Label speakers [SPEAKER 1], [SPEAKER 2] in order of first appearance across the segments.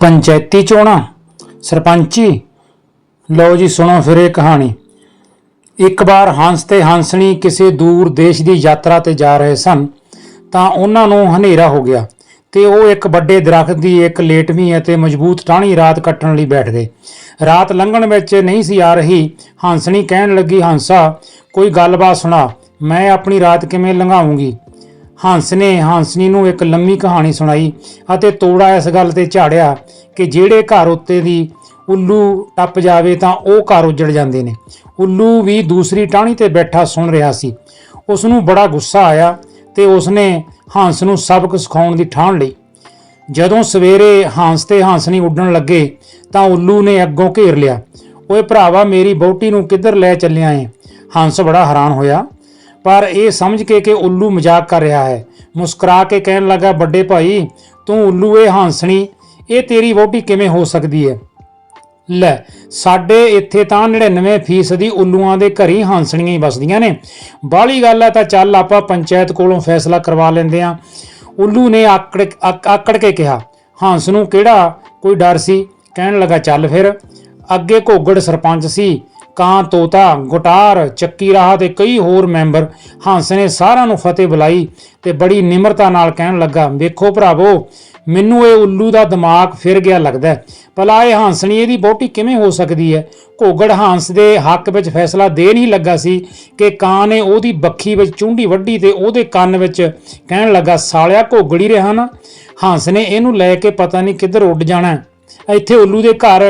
[SPEAKER 1] ਪੰਚਾਇਤੀ ਚੋਣਾਂ। ਸਰਪੰਚੀ, ਲਓ ਜੀ ਸੁਣੋ ਫਿਰ ਇਹ ਕਹਾਣੀ। ਇੱਕ ਵਾਰ ਹੰਸ ਤੇ ਹੰਸਣੀ ਕਿਸੇ ਦੂਰ ਦੇਸ਼ ਦੀ ਯਾਤਰਾ ਤੇ ਜਾ ਰਹੇ ਸਨ, ਤਾਂ ਉਹਨਾਂ ਨੂੰ ਹਨੇਰਾ ਹੋ ਗਿਆ ਤੇ ਉਹ ਇੱਕ ਵੱਡੇ ਦਰਖਤ ਦੀ ਇੱਕ ਲੇਟਵੀਂ ਅਤੇ ਮਜ਼ਬੂਤ ਟਾਹਣੀ ਰਾਤ ਕੱਟਣ ਲਈ ਬੈਠ ਗਏ ਰਾਤ ਲੰਘਣ ਵਿੱਚ ਨਹੀਂ ਸੀ ਆ ਰਹੀ, ਹੰਸਣੀ ਕਹਿਣ ਲੱਗੀ, ਹੰਸਾ, ਕੋਈ ਗੱਲਬਾਤ ਸੁਣਾ, ਮੈਂ ਆਪਣੀ ਰਾਤ ਕਿਵੇਂ ਲੰਘਾਉਂਗੀ? ਹੰਸ ਨੇ ਹੰਸਣੀ ਨੂੰ ਇੱਕ ਲੰਮੀ ਕਹਾਣੀ ਸੁਣਾਈ ਅਤੇ ਤੋੜਾ ਇਸ ਗੱਲ ਤੇ ਝਾੜਿਆ ਕਿ ਜਿਹੜੇ ਘਰ ਉੱਤੇ ਦੀ ਉੱਲੂ ਟੱਪ ਜਾਵੇ ਤਾਂ ਉਹ ਘਰ ਉੱਜੜ ਜਾਂਦੇ ਨੇ। ਉੱਲੂ ਵੀ ਦੂਸਰੀ ਟਾਹਣੀ ਤੇ ਬੈਠਾ ਸੁਣ ਰਿਹਾ ਸੀ। ਉਸ ਨੂੰ ਬੜਾ ਗੁੱਸਾ ਆਇਆ ਤੇ ਉਸਨੇ ਹੰਸ ਨੂੰ ਸਬਕ ਸਿਖਾਉਣ ਦੀ ਠਾਣ ਲਈ। ਜਦੋਂ ਸਵੇਰੇ ਹੰਸ ਤੇ ਹੰਸਣੀ ਉੱਡਣ ਲੱਗੇ ਤਾਂ ਉੱਲੂ ਨੇ ਅੱਗੋਂ ਘੇਰ ਲਿਆ, ਓਏ ਭਰਾਵਾ, ਮੇਰੀ ਬੋਟੀ ਨੂੰ ਕਿੱਧਰ ਲੈ ਚੱਲਿਆ ਏ? ਹੰਸ ਬੜਾ ਹੈਰਾਨ ਹੋਇਆ। ਪਰ ਇਹ ਸਮਝ ਕੇ ਕਿ ਉੱਲੂ ਮਜ਼ਾਕ ਕਰ ਰਿਹਾ ਹੈ। ਮੁਸਕਰਾ ਕੇ ਕਹਿਣ ਲੱਗਾ, ਵੱਡੇ ਭਾਈ, ਤੂੰ ਉੱਲੂ ਇਹ ਹਾਂਸਣੀ, ਇਹ ਤੇਰੀ ਵੋਟੀ ਕਿਵੇਂ ਹੋ ਸਕਦੀ ਹੈ ਲੈ, ਸਾਡੇ ਇੱਥੇ ਤਾਂ 99% ਦੀ ਉੱਲੂਆਂ ਦੇ ਘਰੀ ਹਾਂਸਣੀਆਂ ਹੀ ਵਸਦੀਆਂ ਨੇ। ਬਾਹਲੀ ਗੱਲ ਹੈ ਤਾਂ ਚੱਲ ਆਪਾਂ ਪੰਚਾਇਤ ਕੋਲੋਂ ਫੈਸਲਾ ਕਰਵਾ ਲੈਂਦੇ ਆਂ। ਉੱਲੂ ਨੇ ਆਕੜ, ਆਕ- ਆਕੜ ਕੇ ਕਿਹਾ ਹੰਸ ਨੂੰ ਕਿਹੜਾ? ਕੋਈ ਡਰ ਸੀ? ਕਹਿਣ ਲੱਗਾ, ਚੱਲ ਫਿਰ। ਅੱਗੇ ਘੋਗੜ ਸਰਪੰਚ ਸੀ ਕਾਂ ਤੋਤਾ, ਗੁਟਾਰ, ਚੱਕੀ ਰਾਹ ਤੇ ਕਈ ਹੋਰ ਮੈਂਬਰ ਹੰਸ ਨੇ ਸਾਰਿਆਂ ਨੂੰ ਫਤਿਹ ਬੁਲਾਈ ਤੇ ਬੜੀ ਨਿਮਰਤਾ ਨਾਲ ਕਹਿਣ ਲੱਗਾ, ਵੇਖੋ ਭਰਾਵੋ, ਮੈਨੂੰ ਇਹ ਉੱਲੂ ਦਾ ਦਿਮਾਗ ਫਿਰ ਗਿਆ ਲੱਗਦਾ ਭਲਾ ਇਹ ਹੰਸਣੀ ਇਹਦੀ ਬਹੁਤੀ ਕਿਵੇਂ ਹੋ ਸਕਦੀ ਹੈ? ਘੋਗੜ ਹੰਸ ਦੇ ਹੱਕ ਵਿੱਚ ਫੈਸਲਾ ਦੇ ਨਹੀਂ ਲੱਗਾ ਸੀ ਕਿ ਕਾਂ ਨੇ ਉਹਦੀ ਬੱਖੀ ਵਿੱਚ ਚੁੰਡੀ ਵੱਢੀ ਤੇ ਉਹਦੇ ਕੰਨ ਵਿੱਚ ਕਹਿਣ ਲੱਗਾ, ਸਾਲਿਆ ਘੋਗੜ ਹੀ ਰਿਹਾ ਨਾ ਹੰਸ ਨੇ ਇਹਨੂੰ ਲੈ ਕੇ ਪਤਾ ਨਹੀਂ ਕਿੱਧਰ ਉੱਡ ਜਾਣਾ ਇੱਥੇ ਉੱਲੂ ਦੇ ਘਰ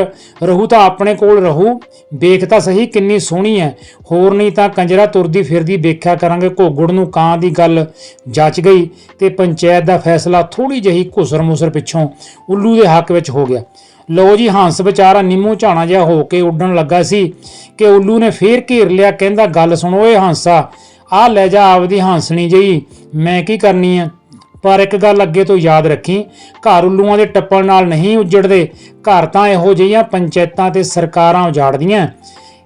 [SPEAKER 1] ਰਹੂ ਤਾਂ ਆਪਣੇ ਕੋਲ ਰਹੂ। ਵੇਖ ਤਾਂ ਸਹੀ ਕਿੰਨੀ ਸੋਹਣੀ ਹੈ। ਹੋਰ ਨਹੀਂ ਤਾਂ ਕੰਜਰਾ ਤੁਰਦੀ ਫਿਰਦੀ ਵੇਖਿਆ ਕਰਾਂਗੇ। ਘੋਗੜ ਨੂੰ ਕਾਂ ਦੀ ਗੱਲ ਜੱਚ ਗਈ ਤੇ ਪੰਚਾਇਤ ਦਾ ਫੈਸਲਾ ਥੋੜੀ ਜਿਹੀ ਘੁਸਰ ਮੁਸਰ ਪਿੱਛੋਂ ਉੱਲੂ ਦੇ ਹੱਕ ਵਿੱਚ ਹੋ ਗਿਆ। ਲੋ ਜੀ, ਹੰਸ ਵਿਚਾਰਾ ਨਿੰਮੂ ਝਾਣਾ ਜਿਹਾ ਹੋ ਕੇ ਉੱਡਣ ਲੱਗਾ ਸੀ ਕਿ ਉੱਲੂ ਨੇ ਫੇਰ ਘੇਰ ਲਿਆ, ਕਹਿੰਦਾ, ਗੱਲ ਸੁਣੋ ਓਏ ਹੰਸਾ ਆ ਲੈ ਜਾ ਆਪਦੀ ਹੰਸਣੀ ਜਈ ਮੈਂ ਕੀ ਕਰਨੀ ਆ? ਪਰ ਇੱਕ ਗੱਲ ਅੱਗੇ ਤੋਂ ਯਾਦ ਰੱਖੀ, ਘਰ ਉੱਲੂਆਂ ਦੇ ਟੱਪਣ ਨਾਲ ਨਹੀਂ ਉੱਜੜਦੇ, ਘਰ ਤਾਂ ਇਹੋ ਜਿਹੀਆਂ ਪੰਚਾਇਤਾਂ ਤੇ ਸਰਕਾਰਾਂ ਉਜਾੜਦੀਆਂ।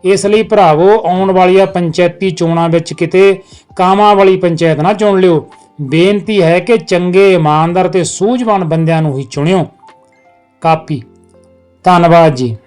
[SPEAKER 1] ਇਸ ਲਈ ਭਰਾਵੋ, ਆਉਣ ਵਾਲੀਆਂ ਪੰਚਾਇਤੀ ਚੋਣਾਂ ਵਿੱਚ ਕਿਤੇ ਕਾਮਾਂ ਵਾਲੀ ਪੰਚਾਇਤ ਨਾ ਚੁਣ ਲਿਓ। ਬੇਨਤੀ ਹੈ ਕਿ ਚੰਗੇ, ਇਮਾਨਦਾਰ ਤੇ ਸੂਝਵਾਨ ਬੰਦਿਆਂ ਨੂੰ ਹੀ ਚੁਣਿਓ। ਕਾਪੀ। ਧੰਨਵਾਦ ਜੀ।